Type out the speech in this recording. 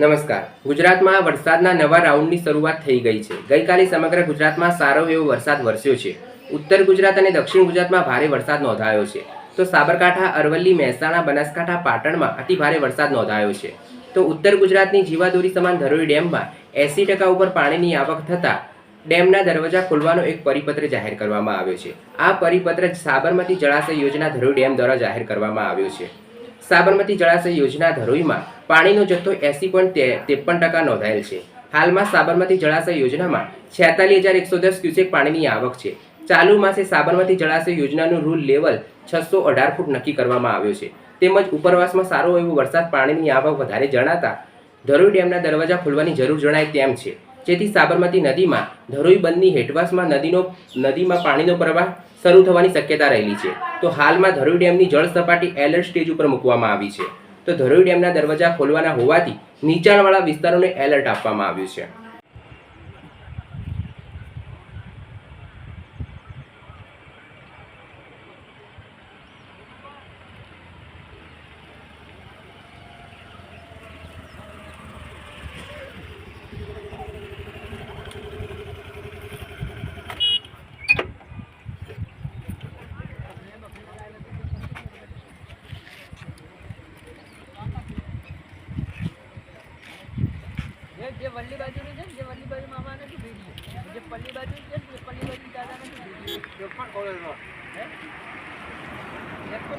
નમસ્કાર. ગુજરાતમાં વરસાદના નવા રાઉન્ડની શરૂઆત થઈ ગઈ છે. ગઈકાલે સમગ્ર ગુજરાતમાં સારો એવો વરસાદ વરસ્યો છે. ઉત્તર ગુજરાત અને દક્ષિણ ગુજરાતમાં ભારે વરસાદ નોંધાયો છે. તો સાબરકાંઠા, અરવલ્લી, મહેસાણા, બનાસકાંઠા, પાટણમાં અતિ ભારે વરસાદ નોંધાયો છે. તો ઉત્તર ગુજરાતની જીવાદોરી સમાન ધરોઈ ડેમમાં એસી ટકા ઉપર પાણીની આવક થતાં ડેમના દરવાજા ખોલવાનો એક પરિપત્ર જાહેર કરવામાં આવ્યો છે. આ પરિપત્ર સાબરમતી જળાશય યોજના ધરોઈ ડેમ દ્વારા જાહેર કરવામાં આવ્યો છે. સાબરમતી જળાશય યોજના ધરોઈમાં પાણીનો જથ્થો એસી પોઈન્ટ ત્રેપન ટકા નોંધાયેલ છે. હાલમાં સાબરમતી જળાશય યોજનામાં છેતાલીસ હજાર એકસો દસ ક્યુસેક પાણીની આવક છે. ચાલુ માસે સાબરમતી જળાશય યોજનાનું રૂલ લેવલ છસો અઢાર ફૂટ નક્કી કરવામાં આવ્યો છે. તેમજ ઉપરવાસમાં સારો એવો વરસાદ પાણીની આવક વધારે જણાતા ધરોઈ ડેમના દરવાજા ખોલવાની જરૂર જણાય તેમ છે. જેથી સાબરમતી નદીમાં ધરોઈ બંધની હેઠવાસમાં નદીનો નદીમાં પાણીનો પ્રવાહ શરૂ થવાની શક્યતા રહેલી છે. તો હાલમાં ધરોઈ ડેમની જળ સપાટી એલર્ટ સ્ટેજ ઉપર મૂકવામાં આવી છે. તો ધરોઈ ડેમના દરવાજા ખોલવાના હોવાથી નીચાણવાળા વિસ્તારોને એલર્ટ આપવામાં આવ્યું છે. જે વલ્લી બાજુની છે જે વલ્લી બાજુ મામા નથી ભેગી જે પલ્લી બાજુ છે જે પલ્લી બાજુ દાદા નથી ભેગી હે? એક તો